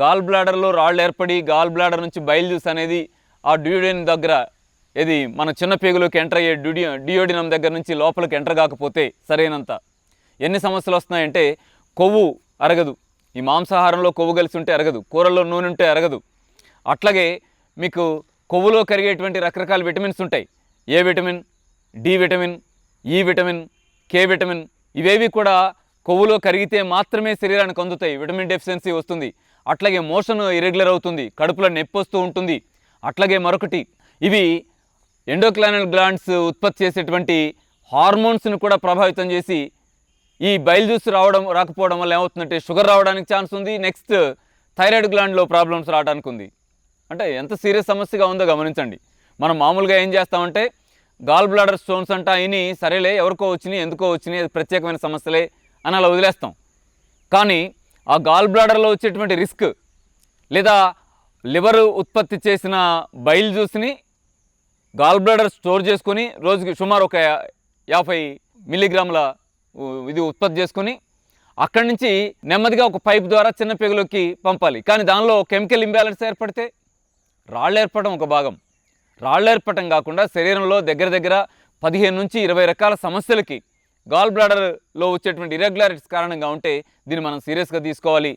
Gall బ్లాడర్లో రాళ్ళు ఏర్పడి gall bladder నుంచి బయలు అనేది ఆ డ్యూడిన్ దగ్గర ఇది మన చిన్న పేగులోకి ఎంటర్ అయ్యే డ్యూడి డియోడినం దగ్గర నుంచి లోపలికి ఎంటర్ కాకపోతే సరైనంత. ఎన్ని సమస్యలు వస్తున్నాయంటే కొవ్వు అరగదు. ఈ మాంసాహారంలో కొవ్వు కలిసి ఉంటే అరగదు. కూరల్లో నూనె ఉంటే అరగదు. అట్లాగే మీకు కొవ్వులో కరిగేటువంటి రకరకాల విటమిన్స్ ఉంటాయి. A vitamin D vitamin E vitamin K vitamin ఇవేవి కూడా కొవ్వులో కరిగితే మాత్రమే శరీరానికి అందుతాయి. విటమిన్ డెఫిషియన్సీ వస్తుంది. అట్లాగే మోషన్ ఇరెగ్యులర్ అవుతుంది కడుపులో నొప్పి వస్తూ ఉంటుంది. అట్లాగే మరొకటి ఇవి ఎండోక్లైనల్ గ్లాండ్స్ ఉత్పత్తి చేసేటువంటి హార్మోన్స్ని కూడా ప్రభావితం చేసి ఈ బయలు జ్యూస్ రావడం రాకపోవడం వల్ల ఏమవుతుందంటే షుగర్ రావడానికి ఛాన్స్ ఉంది. నెక్స్ట్ థైరాయిడ్ గ్లాండ్లో ప్రాబ్లమ్స్ రావడానికి ఉంది. అంటే ఎంత సీరియస్ సమస్యగా ఉందో గమనించండి. మనం మామూలుగా ఏం చేస్తామంటే గాల్ బ్లాడర్ స్టోన్స్ అంట అయిని సరేలే ఎవరికో వచ్చినాయి ఎందుకో వచ్చినాయి ప్రత్యేకమైన సమస్యలే అని అలా వదిలేస్తాం. కానీ ఆ గాల్ బ్లాడర్లో వచ్చేటువంటి రిస్క్ లేదా లివర్ ఉత్పత్తి చేసిన బైల్ జ్యూస్ని గాల్ బ్లాడర్ స్టోర్ చేసుకొని రోజుకి సుమారు ఒక యాభై మిల్లీగ్రాముల ఇది ఉత్పత్తి చేసుకొని అక్కడి నుంచి నెమ్మదిగా ఒక పైప్ ద్వారా చిన్న పెగులోకి పంపాలి. కానీ దానిలో కెమికల్ ఇంబ్యాలెన్స్ ఏర్పడితే రాళ్ళు ఏర్పడడం ఒక భాగం. రాళ్ళు ఏర్పడటం కాకుండా శరీరంలో దగ్గర దగ్గర పదిహేను నుంచి ఇరవై రకాల సమస్యలకి గాల్ బ్లాడర్లో వచ్చేటువంటి ఇరెగ్యులారిటీస్ కారణంగా ఉంటే దీన్ని మనం సీరియస్గా తీసుకోవాలి.